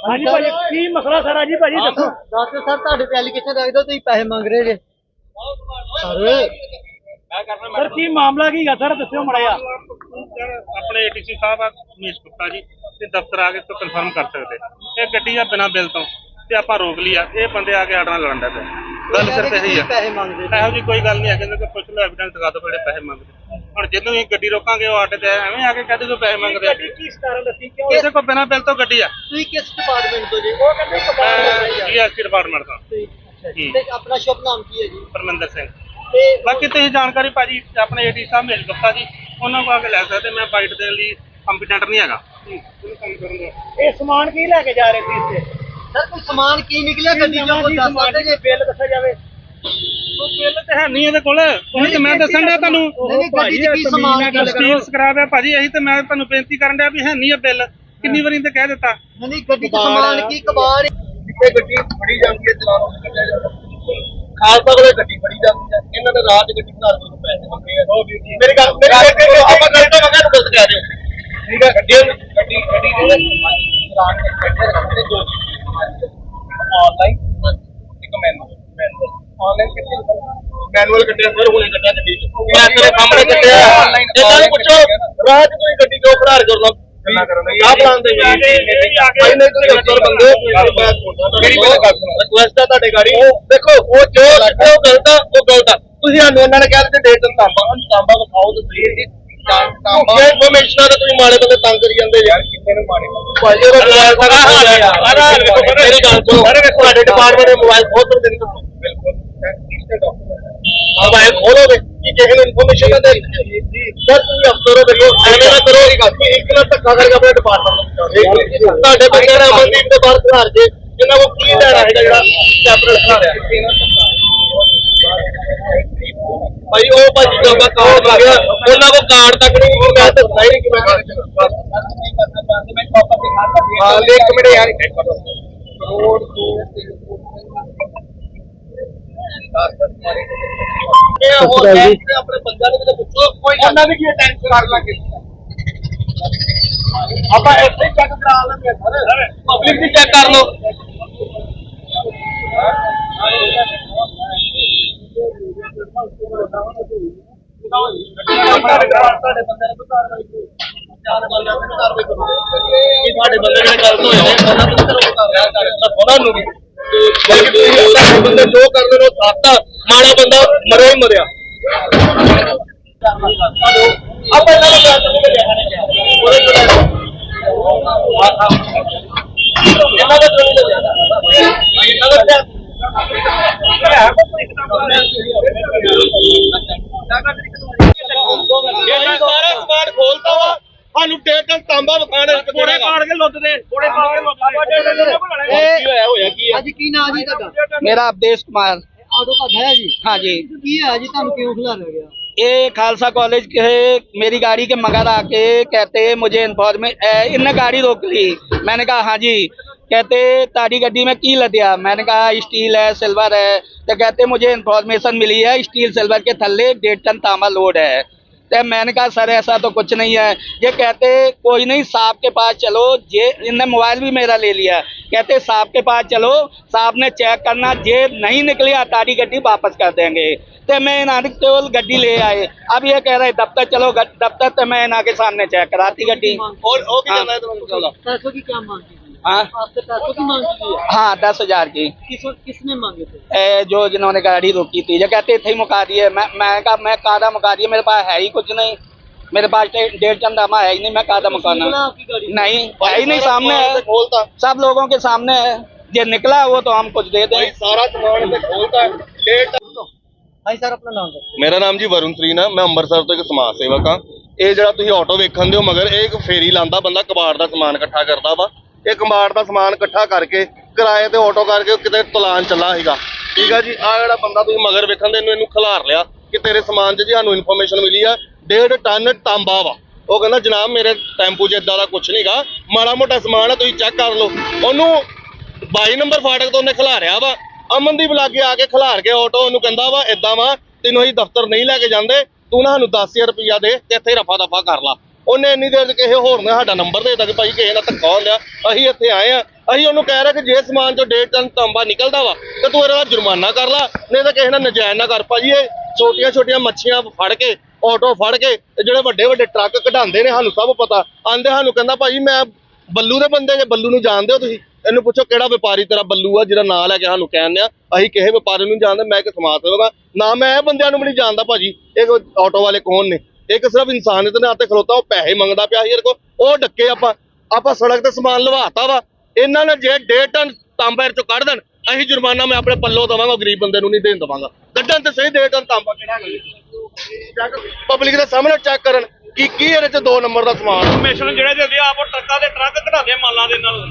ਹਾਂਜੀ ਭਾਜੀ ਕੀ ਮਸਲਾ ਸਾਰਾ ਜੀ ਭਾਜੀ ਦੱਸੋ ਡਾਕਟਰ ਸਾਹਿਬ ਤੁਹਾਡੇ ਤੇ ਐਲੀਗੇਸ਼ਨ ਰੱਖਦੇ ਹੋ ਤੁਸੀਂ ਪੈਸੇ ਮੰਗ ਰਹੇ ਜੇ। ਸਰ। ਸਰ ਕੀ ਮਾਮਲਾ ਕੀ ਹੈ ਸਰ ਦੱਸਿਓ ਮੜਿਆ ਆਪਣੇ ਏਟੀਸੀ ਸਾਹਿਬ ਆ ਮਨੀਸ਼ ਗੁਪਤਾ ਜੀ ਤੇ ਦਫ਼ਤਰ ਆ ਕੇ ਤੋਂ ਕਨਫਰਮ ਕਰ ਸਕਦੇ। ਇਹ ਗੱਡੀ ਆ ਬਿਨਾਂ ਬਿੱਲ ਤੋਂ ਤੇ ਆਪਾਂ ਰੋਕ ਲਈ ਆ। ਇਹ ਬੰਦੇ ਆ ਕੇ ਨਾਲ ਲੜਨ ਦਾ ਪਏ। ਗੱਲ ਸਿਰਫ ਇਹੀ ਆ। ਪੈਸੇ ਮੰਗਦੇ ਇਹੋ ਜੀ ਕੋਈ ਗੱਲ ਨਹੀਂ ਹੈ ਕਿ ਕੋਈ ਪੁੱਛ ਲਓ ਐਵੀਡੈਂਸ ਦਿਖਾ ਦਿਓ ਜਿਹੜੇ ਪੈਸੇ ਮੰਗਦੇ ਹੁਣ ਜਦੋਂ ਅਸੀਂ ਗੱਡੀ ਰੋਕਾਂਗੇ ਉਹ ਆਟੇ ਤੇ ਐਵੇਂ ਆ ਕੇ ਕਹਦੇ ਕੋਈ ਪੈਸੇ ਮੰਗਦੇ ਆ। ਗੱਡੀ ਕੀ ਕਾਰਨ ਦੱਸੀ? ਕਿਉਂ ਕਿਸੇ ਕੋ ਬਿਨਾਂ ਬਿੱਲ ਤੋਂ ਗੱਡੀ ਆ। ਤੁਸੀਂ ਕਿਸ ਡਿਪਾਰਟਮੈਂਟ ਤੋਂ ਜੀ? ਉਹ ਕਹਿੰਦੇ ਡਿਪਾਰਟਮੈਂਟ ਤੋਂ ਤੁਸੀਂ ਅੱਛਾ ਜੀ। ਜੀ। ਤੇ ਆਪਣਾ ਸ਼ੁਭ ਨਾਮ ਕੀ ਹੈ ਜੀ? ਪਰਮਿੰਦਰ ਸਿੰਘ। ਤੇ ਬਾਕੀ ਤੁਸੀਂ ਜਾਣਕਾਰੀ ਭਾਜੀ ਆਪਣੇ ਏਟੀ ਸਾਹਿਬ ਮੇਲ ਗੁਪਤਾ ਜੀ ਉਹਨਾਂ ਕੋਲ ਆ ਕੇ ਲੈ ਸਕਦੇ ਮੈਂ ਬਾਈਟ ਦੇਣ ਲਈ ਕੰਪੀਟੈਂਟ ਨਹੀਂ ਹੈਗਾ। ਇਹ ਸਮਾਨ ਕੀ ਲੈ ਕੇ ਜਾ ਰਹੇ ਸੀ ਇੱਥੇ? ਸਰ ਕੋਈ ਸਮਾਨ ਕੀ ਨਿਕਲਿਆ ਗੱਡੀ ਚੋਂ? ਕੋਈ ਦੱਸ ਸਕਦੇ ਜੇ? ਬਿੱਲ ਦੱਸਿਆ ਜਾਵੇ। ਉਹ ਬਿੱਲ ਤੇ ਹੈ ਨਹੀਂ ਇਹਦੇ ਕੋਲ। ਉਹੀ ਤੇ ਮੈਂ ਦੱਸਣ ਡਿਆ ਤੁਹਾਨੂੰ। ਨਹੀਂ, ਨਹੀਂ, ਗੱਡੀ 'ਚ ਕੀ ਸਮਾਨ ਹੈ? ਸਟੀਲ ਸਕ੍ਰੈਪ ਹੈ ਭਾਜੀ ਇਹੀ ਤੇ ਮੈਂ ਤੁਹਾਨੂੰ ਬੇਨਤੀ ਕਰਨ ਡਿਆ ਵੀ ਹੈ ਨਹੀਂ ਇਹ ਬਿੱਲ। ਕਿੰਨੀ ਵਾਰੀ ਤੇ ਕਹਿ ਦਿੱਤਾ। ਨਹੀਂ ਨਹੀਂ ਗੱਡੀ 'ਚ ਸਮਾਨ ਕੀ ਕਬਾੜ ਜਿੱਥੇ ਗੱਡੀ ਫੜੀ ਜਾਂਦੀ ਹੈ ਚਲਾਨ ਨੂੰ ਕੱਢਿਆ ਜਾਂਦਾ ਖਾਲਸਾ ਕੋਲੇ ਗੱਡੀ ਫੜੀ ਜਾਂਦੀ ਹੈ। ਇਹਨਾਂ ਨੇ ਰਾਤ ਗੱਡੀ ਬਣਾ ਕੇ ਪੈਸੇ ਮੰਗੇ ਆ। ਮੇਰੀ ਗੱਲ ਮੇਰੀ ਗੱਲ ਕਰੋ ਆਪਾਂ ਗੱਲ ਤਾਂ ਮੰਗਾ ਗਲਤ ਕਹਿ ਰਹੇ ਹੋ। ਠੀਕ ਹੈ? ਗੱਡੀ ਗੱਡੀ ਗੱਡੀ ਦੇ ਚਲਾਨ ਦੇ ਕੱਢੇ ਰੱਖਦੇ ਦੋ ਆਨਲਾਈਨ ਇੱਕ ਮੈਨੂਅਲ ਮੈਨੂਅਲ ਆਨਲਾਈਨ ਕਿੱਥੇ? ਮੈਨੂਅਲ ਕੱਢਿਆ ਸਰ ਹੁਣੇ ਕੱਢਿਆ ਗੱਡੀ ਮੈਂ ਤੇਰੇ ਸਾਹਮਣੇ ਕੱਢਿਆ। ਇਹਨਾਂ ਨੂੰ ਪੁੱਛੋ ਰਾਤ ਕੋਈ ਗੱਡੀ ਕਿਉਂ ਖੜਾਰ ਕਰਨਾ ਆਹ ਪਲਾਨ ਦੇ ਭਾਈ ਨਹੀਂ ਤੁਸੀਂ ਅਫਸਰ ਬੰਦੇ ਮੇਰੀ ਮੇਰੀ ਗੱਲ ਸੁਣੋ। ਰਿਕੁਐਸਟ ਆ ਤੁਹਾਡੇ ਗਾੜੀ। ਦੇਖੋ ਉਹ ਜੋ ਉਹ ਗਲਤ ਆ ਉਹ ਗਲਤ ਆ। ਤੁਸੀਂ ਸਾਨੂੰ ਇਹਨਾਂ ਨੇ ਕਿਹਾ ਕਿ ਡੇਟ ਨੂੰ ਤਾਂਬਾ ਨੂੰ ਤਾਂਬਾ ਵਿਖਾਓ ਤੇ ਸਹੀ ਜੀ। ਤਾਂਬਾ ਇਨਫੋਰਮੇਸ਼ਨ ਦਾ ਤੁਸੀਂ ਮਾੜੇ ਬੰਦੇ ਤੰਗ ਕਰੀ ਜਾਂਦੇ ਯਾਰ। ਕਿੰਨੇ ਨੂੰ ਮਾੜੇ ਭਾਈ ਉਹ ਮੋਬਾਈਲ ਸਾਰਾ ਹਾਲ ਆ ਮੇਰੀ ਗੱਲ ਸੁਣੋ। ਤੁਹਾਡੇ ਡਿਪਾਰਟਮੈਂਟ ਦੇ ਮੋਬਾਈਲ ਖੋਲ ਸਕਦੇ ਨੇ ਬਿਲਕੁਲ। ਮੋਬਾਈਲ ਖੋਲੋਗੇ ਕਿ ਕਿਸੇ ਨੂੰ ਇਨਫੋਰਮੇਸ਼ਨ ਨਾ ਦੇ ਸਰ ਤੁਸੀਂ ਅਫਸਰ ਹੋ ਕਰਿਓ। ਐਵੇਂ ਨਾ ਕਰੋ ਇੱਕ ਨਾ ਧੱਕਾ ਕਰਕੇ ਆਪਣੇ ਡਿਪਾਰਟਮੈਂਟ ਤੁਹਾਡੇ ਬੰਦੇ ਨੇ ਅਮਨਦੀਪ ਦੇ ਬਾਹਰ ਖਿਲਾਰ ਕੇ ਇਹਨਾਂ ਕੋਲ ਕੀ ਲੈਣਾ ਹੈਗਾ ਜਿਹੜਾ ਕੈਪਟਲ ਖਿਲਾਰਿਆ ਭਾਈ ਉਹ ਭਾਜੀ ਜੋਬਾ ਕਾਰਡ ਆ ਗਿਆ ਉਹਨਾਂ ਕੋਲ ਕਾਰਡ ਤੱਕ ਨਹੀਂ ਮੈਂ ਤਾਂ ਸਹੀ ਕਿ ਮੈਂ ਹਾਂ ਲੈ ਇੱਕ ਮਿੰਟ ਯਾਰ ਕਰੋੜ ਦੋ ਇਹ ਹੋਰ ਟੈਂਸ਼ਨ ਆਪਣੇ ਬੰਦਿਆਂ ਨੂੰ ਤਾਂ ਪੁੱਛੋ ਕੋਈ ਉਹਨਾਂ ਦੀ ਕੀ ਟੈਨਸ਼ਨ ਕਰ ਲਾਂਗੇ ਆਪਾਂ ਇੱਥੇ ਚੈੱਕ ਕਰਾ ਲਾਂਗੇ ਸਰ। ਪਬਲਿਕ ਦੀ ਚੈੱਕ ਕਰ ਲਓ ਤੁਹਾਡੇ ਬੰਦੇ ਨੂੰ ਕਾਰਵਾਈ ਕਰੋ ਚਾਰ ਤੁਹਾਡੇ ਬੰਦੇ ਜਿਹੜੇ ਗਲਤ ਹੋਏ ਨੇ, ਉਹਨਾਂ ਨੂੰ ਕਰੋ। ਉਹਨਾਂ ਨੂੰ ਵੀ। ਬਲਕਿ ਤੁਸੀਂ ਤੁਹਾਡੇ ਬੰਦੇ ਜੋ ਕਰਦੇ ਨੇ, ਉਹ ਸਾਤਾ ਮਾੜਾ ਬੰਦਾ ਮਰਿਆ ਹੀ ਮਰਿਆ। ਆਪਾਂ ਇਹਨਾਂ ਨੂੰ ਬਾਤ ਨਹੀਂ ਲਿਆ ਉਹਦੇ ਕੋਲ ਇਹਨਾਂ ਦਾ ਕੋਈ ਨਹੀਂ ਇਹਨਾਂ ਦਾ ਕੇ ਲੁੱਟ ਦੇ ਕੋੜੇ ਪਾੜ ਕੇ ਲੁੱਟ ਦੇ ਕੀ ਹੋਇਆ ਹੋਇਆ ਕੀ ਅੱਜ ਕੀ ਨਾਂ ਜੀ ਤੁਹਾਡਾ ਮੇਰਾ ਅਵਦੇਸ਼ ਕੁਮਾਰ ਆਟੋ ਤੁਹਾਡਾ ਹੈ ਜੀ हाँ जी ਕੀ ਹੈ ਜੀ ਤੁਹਾਨੂੰ ਕਿਉਂ ਖਿਲਾਰਿਆ ਗਿਆ ये खालसा कॉलेज के मेरी गाड़ी के मगर आके कहते मुझे इन्फॉर्मेशन इनने गाड़ी रोक ली मैंने कहा हाँ जी कहते ताड़ी गड्डी में की लदिया मैंने कहा स्टील है सिल्वर है तो कहते मुझे इन्फॉर्मेशन मिली है स्टील सिल्वर के थल्ले डेढ़ टन तांबा लोड है तो मैंने कहा सर ऐसा तो कुछ नहीं है। ये कहते कोई नहीं साहब के पास चलो ये इनने मोबाइल भी मेरा ले लिया कहते साहब के पास चलो साहब ने चेक करना जे नहीं निकली ताड़ी गड्डी वापस कर देंगे। तो मैं इन्होंने केवल गड्डी ले आए। अब ये कह रहे दफ्तर चलो दफ्तर तो मैं इन्हों के सामने चेक कराती गड्डी। और और है? तुम्हें चलो पैसों की क्या मांग की थी हाँ आपसे पैसों की मांग की है हाँ दस हजार की किस किसने मांगे थे ए, जो जिन्होंने गाड़ी रोकी थी जो कहते थे ही मुका दिए मैं मैं कहा मैं कादा मुका दिए मेरे पास है ही कुछ नहीं मेरे पास डे- डेढ़ टन दामा है ही नहीं मैं कादा मुकाना निकला आपकी गाड़ी नहीं है ही नहीं सामने है खोलता सब लोगों के सामने है जो निकला वो तो हम कुछ दे दें भाई सारा सामान पे खोलता है डेट भाई सर अपना नाम बताओ ਮੇਰਾ ਨਾਮ ਜੀ ਵਰੁਣ ਤਰੀਨ ਆ ਮੈਂ ਅੰਮ੍ਰਿਤਸਰ ਤੋਂ ਇੱਕ ਸਮਾਜ ਸੇਵਕ ਆ ਇਹ ਜਿਹੜਾ ਤੁਸੀਂ ਆਟੋ ਵੇਖਣ ਦਿਓ ਮਗਰ ਇਹ ਇੱਕ ਫੇਰੀ ਲਾਂਦਾ ਬੰਦਾ ਕਬਾੜ ਦਾ ਸਮਾਨ ਇਕੱਠਾ ਕਰਦਾ ਵਾ ਇਹ ਕਬਾੜ ਦਾ ਸਮਾਨ ਇਕੱਠਾ ਕਰਕੇ ਕਿਰਾਏ ਤੇ ਆਟੋ ਕਰਕੇ ਕਿਤੇ ਤਲਾਨ ਚੱਲਾ ਸੀਗਾ। ਠੀਕ ਆ ਜੀ ਆ ਜਿਹੜਾ ਬੰਦਾ ਤੁਸੀਂ ਮਗਰ ਵੇਖਣ ਦੇ ਇਹਨੂੰ ਇਹਨੂੰ ਖਿਲਾਰ ਲਿਆ ਕਿ ਤੇਰੇ ਸਮਾਨ 'ਚ ਜੀ ਸਾਨੂੰ ਇਨਫੋਰਮੇਸ਼ਨ ਮਿਲੀ ਆ, ਡੇਢ ਟਨ ਤਾਂਬਾ ਵਾ। ਉਹ ਕਹਿੰਦਾ, ਜਨਾਬ, ਮੇਰੇ ਟੈਂਪੂ 'ਚ ਇਦਾਂ ਦਾ ਕੁਝ ਨਹੀਂਗਾ ਮਾੜਾ ਮੋਟਾ ਸਮਾਨ ਆ, ਤੁਸੀਂ ਚੈੱਕ ਕਰ ਲਓ। ਉਹਨੂੰ 22 ਨੰਬਰ ਫਾਟਕ ਤੋਂ ਉਹਨੇ ਖਿਲਾਰਿਆ ਵਾ। ਅਮਨਦੀਪ ਲਾਗੇ ਆ ਕੇ ਖਿਲਾਰ ਕੇ ਆਟੋ ਉਹਨੂੰ ਕਹਿੰਦਾ ਵਾ ਇਦਾਂ ਵਾ, ਤੈਨੂੰ ਅਸੀਂ ਦਫ਼ਤਰ ਨਹੀਂ ਲੈ ਕੇ ਜਾਂਦੇ। ਤੂੰ ਨਾ ਸਾਨੂੰ 10000 ਰੁਪਇਆ ਦੇ ਤੇ ਇੱਥੇ ਰਫਾ ਦਫਾ ਕਰ ਲਾ। ਉਹਨੇ ਇੰਨੀ ਦੇਰ 'ਚ ਕਿਸੇ ਹੋਰ ਨੇ ਸਾਡਾ ਨੰਬਰ ਦੇ ਦਿੱਤਾ ਕਿ ਭਾਈ ਕਿਸੇ ਨਾਲ ਧੱਕਾ ਹੋ ਲਿਆ ਅਸੀਂ ਇੱਥੇ ਆਏ ਆ। ਅਸੀਂ ਉਹਨੂੰ ਕਹਿ ਰਹੇ ਕਿ ਜੇ ਸਮਾਨ ਚੋਂ ਡੇਢ ਟਨ ਤਾਂਬਾ ਨਿਕਲਦਾ ਵਾ, ਤੇ ਤੂੰ ਇਹਦਾ ਜੁਰਮਾਨਾ ਕਰ ਲਾ। ਨਹੀਂ ਤਾਂ ਕਿਸੇ ਨਾਲ ਨਜਾਇਜ਼ ਨਾ ਕਰ ਭਾਜੀ, ਇਹ ਛੋਟੀਆਂ ਛੋਟੀਆਂ ਮੱਛੀਆਂ ਫੜ ਕੇ ਆਟੋ ਫੜ ਕੇ, ਤੇ ਜਿਹੜੇ ਵੱਡੇ ਵੱਡੇ ਟਰੱਕ ਕਢਾਉਂਦੇ ਨੇ, ਸਾਨੂੰ ਸਭ ਪਤਾ। ਆਂਦੇ ਸਾਨੂੰ ਕਹਿੰਦਾ ਭਾਜੀ ਮੈਂ ਬੱਲੂ ਦੇ ਬੰਦੇ ਜੇ ਬੱਲੂ ਨੂੰ ਜਾਣਦੇ ਹੋ ਤੁਸੀਂ, ਇਹਨੂੰ ਪੁੱਛੋ ਕਿਹੜਾ ਵਪਾਰੀ ਤੇਰਾ ਬੱਲੂ ਆ ਜਿਹੜਾ ਨਾਂ ਲੈ ਕੇ ਸਾਨੂੰ ਕਹਿੰਦੇ ਆ ਅਸੀਂ ਕਿਸੇ ਵਪਾਰੀ ਨੂੰ ਨੀ ਜਾਣਦੇ, ਮੈਂ ਇੱਕ ਸਮਾਜ ਸੇਵਕ ਨਾ ਮੈਂ ਇਹ ਬੰਦਿਆਂ ਨੂੰ ਵੀ ਨਹੀਂ ਜਾਣਦਾ ਭਾਜੀ, ਇਹ ਆਟੋ ਵਾਲੇ ਕੌਣ ਨੇ? ਇੱਕ ਸਿਰਫ ਇਨਸਾਨੀਅਤ ਦੇ ਨਾਤੇ ਖਲੋਤਾ, ਉਹ ਪੈਸੇ ਮੰਗਦਾ ਪਿਆ ਸੀ, ਇਹਦੇ ਉਹ ਡੱਕੇ ਆਪਾਂ ਆਪਾਂ ਸੜਕ ਤੇ ਸਮਾਨ ਲਵਾਤਾ ਵਾ। ਇਹਨਾਂ ਨੇ ਜੇ ਡੇਢ ਟਨ ਤਾਂਬਾ ਇਹ ਚੋਂ ਕੱਢ ਦੇਣ, ਅਸੀਂ ਜੁਰਮਾਨਾ ਮੈਂ ਆਪਣੇ ਪੱਲੋਂ ਦਵਾਂਗਾ, ਗਰੀਬ ਬੰਦੇ ਨੂੰ ਨਹੀਂ ਦੇਣ ਦਵਾਂਗਾ। ਕੱਢਣ ਤੇ ਸਹੀ ਡੇਢ ਟਨ ਤਾਂਬਾ ਕਿਹੜਾ ਹੈਗਾ ਪਬਲਿਕ ਦੇ ਸਾਹਮਣੇ ਚੈੱਕ ਕਰਨ ਕੀ ਕੀ ਇਹਦੇ ਚ ਦੋ ਨੰਬਰ ਦਾ ਸਮਾਨ ਕਮਿਸ਼ਨ ਜਿਹੜੇ ਦਿੰਦੇ ਆਪ ਟਰੱਕਾਂ ਦੇ ਟਰੱਕ ਕਢਾਉਂਦੇ ਮਾਲਾਂ ਦੇ ਨਾਲ।